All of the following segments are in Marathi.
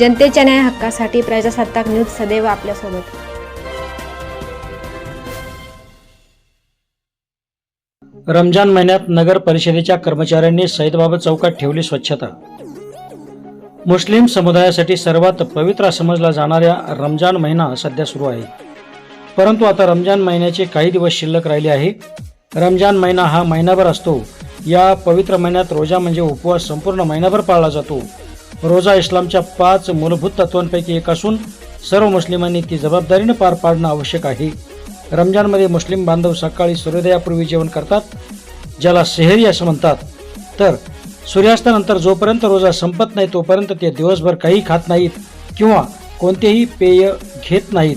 जनतेच्या न्याय हक्कासाठी प्रजासत्ताक न्यूज सदैव आपल्यासोबत. रमजान महिन्यात नगर परिषदेच्या कर्मचाऱ्यांनी सईदबाबा चौकात ठेवली स्वच्छता. मुस्लिम समुदायासाठी सर्वात पवित्र समजला जाणाऱ्या रमजान महिना सध्या सुरू आहे. परंतु आता रमजान महिन्याचे काही दिवस शिल्लक राहिले आहे. रमजान महिना हा महिनाभर असतो. या पवित्र महिन्यात रोजा म्हणजे उपवास संपूर्ण महिनाभर पाळला जातो. रोजा इस्लामच्या पाच मूलभूत तत्वांपैकी एक असून सर्व मुस्लिमांनी ती जबाबदारीने पार पाडणं आवश्यक आहे. रमजानमध्ये मुस्लिम बांधव सकाळी सूर्योदयापूर्वी जेवण करतात ज्याला सेहरी असं म्हणतात. तर सूर्यास्तानंतर जोपर्यंत रोजा संपत नाही तोपर्यंत ते दिवसभर काही खात नाहीत किंवा कोणतेही पेय घेत नाहीत.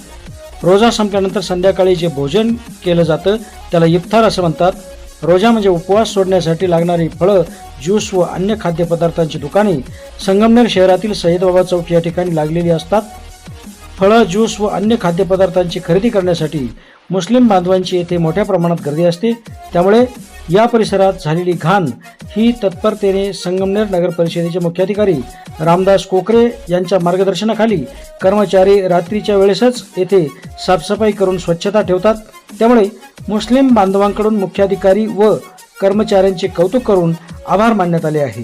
रोजा संपल्यानंतर संध्याकाळी जे भोजन केलं जातं त्याला इफ्तार असं म्हणतात. रोजा म्हणजे उपवास सोडण्यासाठी लागणारी फळं ज्यूस व अन्य खाद्यपदार्थांची दुकाने संगमनेर शहरातील सय्यदबाबा चौक या ठिकाणी लागलेली असतात. फळं ज्यूस व अन्य खाद्यपदार्थांची खरेदी करण्यासाठी मुस्लिम बांधवांची येथे मोठ्या प्रमाणात गर्दी असते. त्यामुळे या परिसरात झालेली घाण ही तत्परतेने संगमनेर नगर परिषदेचे मुख्याधिकारी रामदास कोकरे यांच्या मार्गदर्शनाखाली कर्मचारी रात्रीच्या वेळेसच येथे साफसफाई करून स्वच्छता ठेवतात. त्यामुळे मुस्लिम बांधवांकडून मुख्याधिकारी व कर्मचाऱ्यांचे कौतुक करून आभार मानण्यात आले आहे.